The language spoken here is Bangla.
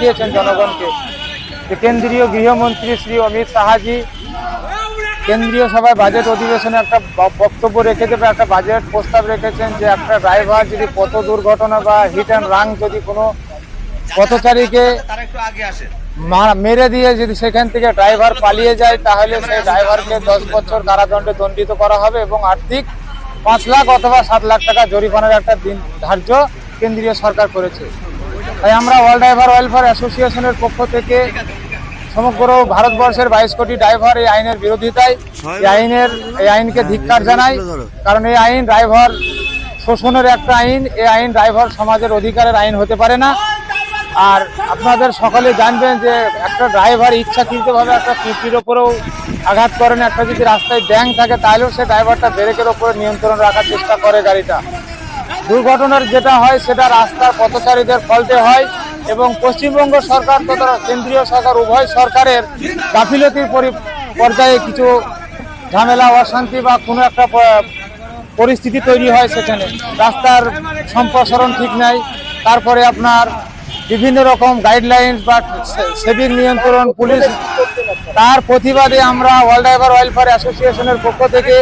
দিয়েছেন জনগণকে যে কেন্দ্রীয় গৃহমন্ত্রী শ্রী অমিত শাহাজি কেন্দ্রীয় সভায় বাজেট অধিবেশনে একটা বক্তব্য রেখে দেবে, একটা বাজেট প্রস্তাব রেখেছেন যে একটা ড্রাইভার যদি পথ দুর্ঘটনা বা হিট অ্যান্ড রাং যদি কোনো পথচারীকে মেরে দিয়ে যদি সেখান থেকে ড্রাইভার পালিয়ে যায়, তাহলে সেই ড্রাইভারকে দশ বছর কারাদণ্ডে দণ্ডিত করা হবে এবং আর্থিক পাঁচ লাখ অথবা সাত লাখ টাকা জরিমানার একটা দিন ধার্য কেন্দ্রীয় সরকার করেছে। তাই আমরা অল ড্রাইভার ওয়েলফেয়ার অ্যাসোসিয়েশনের পক্ষ থেকে সমগ্র ভারতবর্ষের বাইশ কোটি ড্রাইভার এই আইনের বিরোধিতায়, এই আইনের, এই আইনকে ধিক্কার জানাই। কারণ এই আইন ড্রাইভার শোষণের একটা আইন, এই আইন ড্রাইভার সমাজের অধিকারের আইন হতে পারে না। আর আপনাদের সকলে জানবেন যে একটা ড্রাইভার ইচ্ছাকৃতভাবে একটা পিপির ওপরেও আঘাত করেন একটা যদি রাস্তায় ব্যাং থাকে, তাহলেও সে ড্রাইভারটা ব্রেকের ওপরে নিয়ন্ত্রণ রাখার চেষ্টা করে গাড়িটা। দুর্ঘটনার যেটা হয়, সেটা রাস্তার পথচারীদের ফলতে হয় এবং পশ্চিমবঙ্গ সরকার তথা কেন্দ্রীয় সরকার, উভয় সরকারের গাফিলতির পরি- পর্যায়ে কিছু ঝামেলা, অশান্তি বা কোনো একটা পরিস্থিতি তৈরি হয় সেখানে। রাস্তার সম্প্রসারণ ঠিক নাই। তারপরে আপনার বিভিন্ন রকম গাইডলাইন বা সেভিং নিয়ন্ত্রণ, পুলিশ, তার প্রতিবাদে আমরা ওয়ার্ল্ড ড্রাইভার ওয়েলফেয়ার অ্যাসোসিয়েশনের পক্ষ থেকে